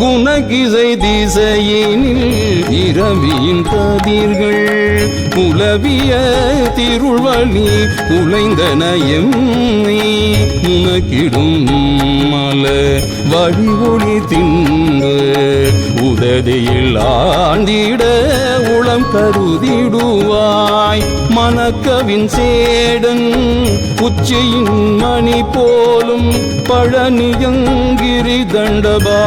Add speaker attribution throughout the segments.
Speaker 1: குணகிசை திசையினில் இரவியின் கதிர்கள் புலவிய திருள்வழி உழைந்தனயம் நீ உனக்கிடும் மல வழி ஒளி தின்று உததியில் ஆண்டிட உளம் கருதிடுவாய். மணக்கவின் சேடன் உச்சியின் மணி போலும் பழனியங்கிரி தண்டபாணியம்பரணி.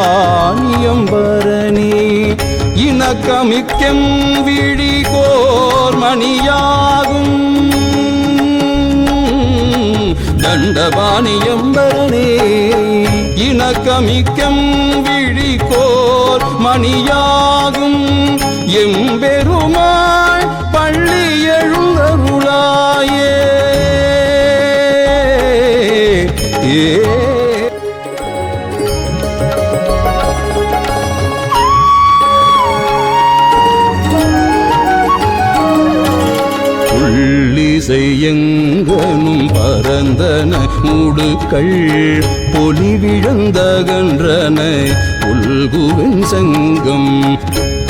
Speaker 1: இணக்கமிக்கம் விழி கோர் மணியாகும் தண்டபாணியம்பரணே இணக்கமிக்கம் விழி கோர் மணியாகும் எம்பெருமா திசை எங்கனும் பரந்தன முடுக்கள் பொலி விழுந்தகன்றன புல்குவன் சங்கம்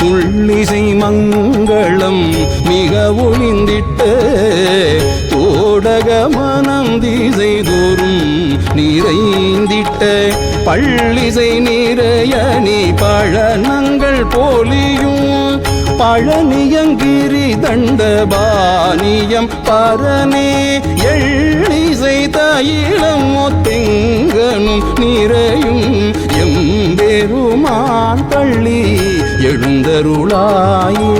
Speaker 1: புள்ளிசை மங்களம் மிக ஒளிந்திட்டு தோடக மனம் திசை தோறும் நிறைந்திட்ட பள்ளிசை நிறைய நீ பழனங்கள் போலியும் பழனியங்கிரி தண்டபாணியம் பரனே எள்ளிசை தைலம் ஒத்தெங்கனும் நிறையும்
Speaker 2: எம் பெருமான் பள்ளி எழுந்தருளாயே.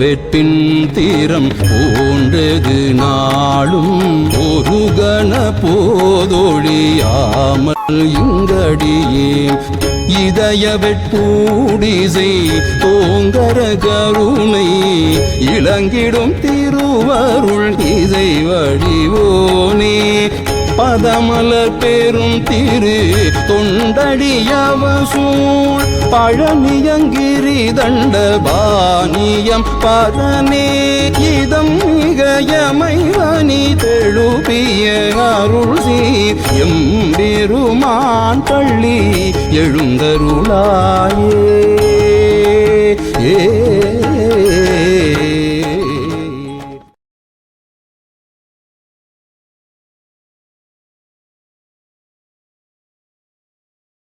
Speaker 1: வெட்பின் தீரம் போன்றது நாளும் ஒரு கண போதொழியாமல் இங்கடியே இதய வெட்பூடிசை தோங்கர கருணை இளங்கிடும் திருவருள் இசை வடிவோ பதமலர் பேரும் திரு தொண்டடியவசூழ் பழனியங்கிரி தண்டபாணியம் பதனே இதம் மிகயமைவனி தெழுபிய அருள் சீர் எம்பெருமான் பள்ளி எழுந்தருளாயே.